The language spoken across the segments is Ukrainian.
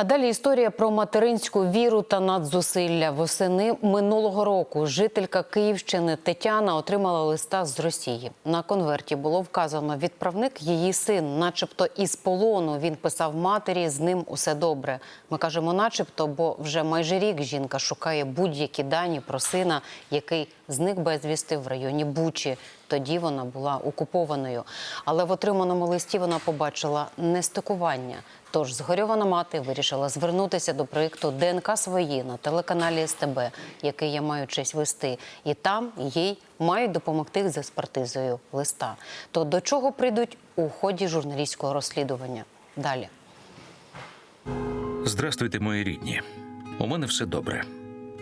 А далі історія про материнську віру та надзусилля. Восени минулого року жителька Київщини Тетяна отримала листа з Росії. На конверті було вказано відправник її син, начебто із полону. Він писав матері, з ним усе добре. Ми кажемо, начебто, бо вже майже рік жінка шукає будь-які дані про сина, який зник безвісти в районі Бучі. Тоді вона була окупованою. Але в отриманому листі вона побачила нестикування. Тож згорьована мати вирішила звернутися до проєкту ДНК свої на телеканалі СТБ, який я маю честь вести. І там їй мають допомогти з експертизою листа. То до чого прийдуть у ході журналістського розслідування? Далі. Здрастуйте, мої рідні. У мене все добре.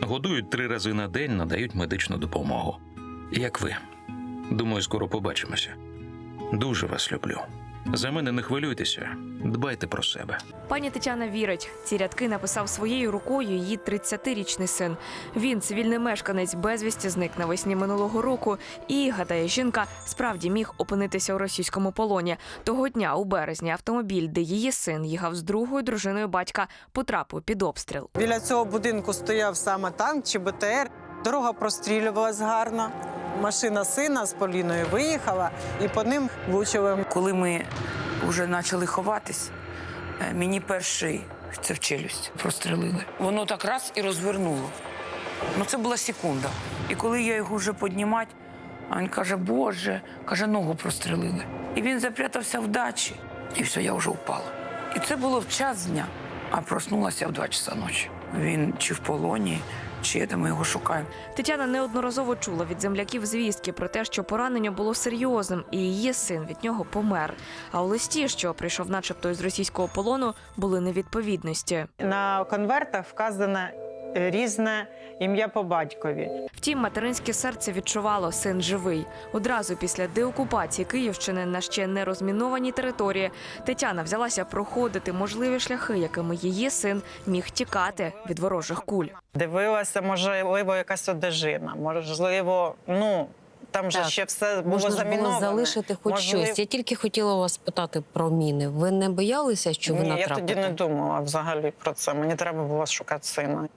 Годують три рази на день, надають медичну допомогу. Як ви? Думаю, скоро побачимося. Дуже вас люблю. За мене не хвилюйтеся, дбайте про себе. Пані Тетяна вірить, ці рядки написав своєю рукою її 30-річний син. Він цивільний мешканець безвісті зник навесні минулого року. І гадає, жінка справді міг опинитися у російському полоні. Того дня, у березні, автомобіль, де її син їхав з другою дружиною батька, потрапив під обстріл. Біля цього будинку стояв саме танк чи БТР. Дорога прострілювалась гарно. Машина сина з Поліною виїхала і по ним влучили. Коли ми вже почали ховатись, е, мені перший це в челюсть прострелили. Воно так раз і розвернуло. Ну це була секунда. І коли я його вже піднімати, а він каже, Боже, каже, ногу прострелили. І він запрятався в дачі. І все, я вже впала. І це було в час дня, а проснулася в 2 часа ночі. Він чи в полоні, чи де ми його шукаємо. Тетяна неодноразово чула від земляків звістки про те, що поранення було серйозним, і її син від нього помер. А у листі, що прийшов, начебто, із російського полону, були невідповідності. На конвертах вказане е, різне ім'я по батькові. Втім, материнське серце відчувало син живий. Одразу після деокупації Київщини на ще не розмінованій території Тетяна взялася проходити можливі шляхи, якими її син міг тікати від ворожих куль. Дивилася, можливо, якась одежина, можливо, ну там же Так. ще все було Можна заміноване. було залишити хоч Можливо- щось. Я тільки хотіла вас питати про міни. Ви не боялися, що ви Ні, я тоді не думала взагалі про це. Мені треба було шукати сина.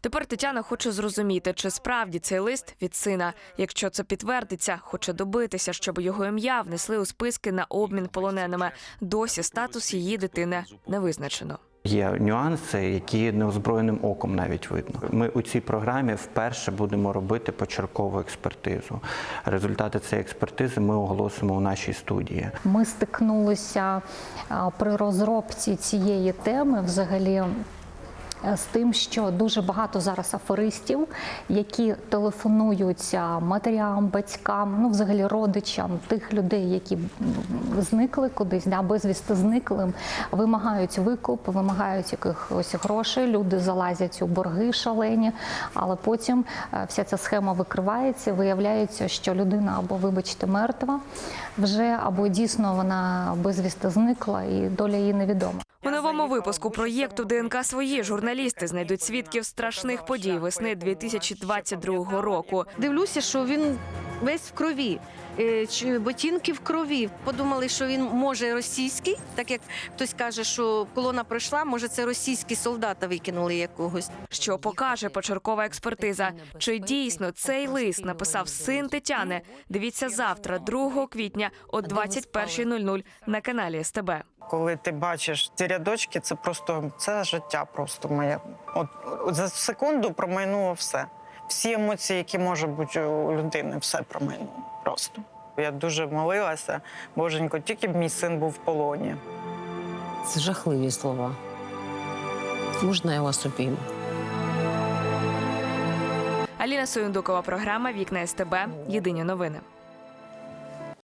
Тепер Тетяна хоче зрозуміти, чи справді цей лист від сина. Якщо це підтвердиться, хоче добитися, щоб його ім'я внесли у списки на обмін полоненими. Досі статус її дитини не визначено. Є нюанси, які неозброєним оком навіть видно. Ми у цій програмі вперше будемо робити почеркову експертизу. Результати цієї експертизи ми оголосимо у нашій студії. Ми стикнулися при розробці цієї теми взагалі. Е, З тим, що дуже багато зараз аферистів, які телефонують матерям, батькам, ну взагалі родичам тих людей, які зникли кудись, да, безвісти зниклим, вимагають викуп, вимагають якихось грошей. Люди залазять у борги шалені, але потім е, вся ця схема викривається. Виявляється, що людина або, вибачте, мертва вже, або дійсно вона безвісти зникла, і доля її невідома. Новому випуску проєкту ДНК свої журналісти знайдуть свідків страшних подій весни 2022 року. Дивлюся, що він весь в крові. Е, чи- Ботинки в крові. Подумали, що він може російський, так як хтось каже, що колона пройшла, може це російські солдата викинули якогось. Що покаже почеркова експертиза? Чи дійсно цей лист написав син Тетяни? Дивіться завтра, 2 квітня о 21.00 на каналі СТБ. Коли ти бачиш ці рядочки, це просто це життя просто моє. От за секунду промайнуло все. Всі емоції, які можуть бути у людини, все про мене просто. Я дуже молилася, боженько, тільки б мій син був в полоні. Це жахливі слова. Можна я вас обійму? Аліна Суюндукова, програма Вікна СТБ. Єдині новини.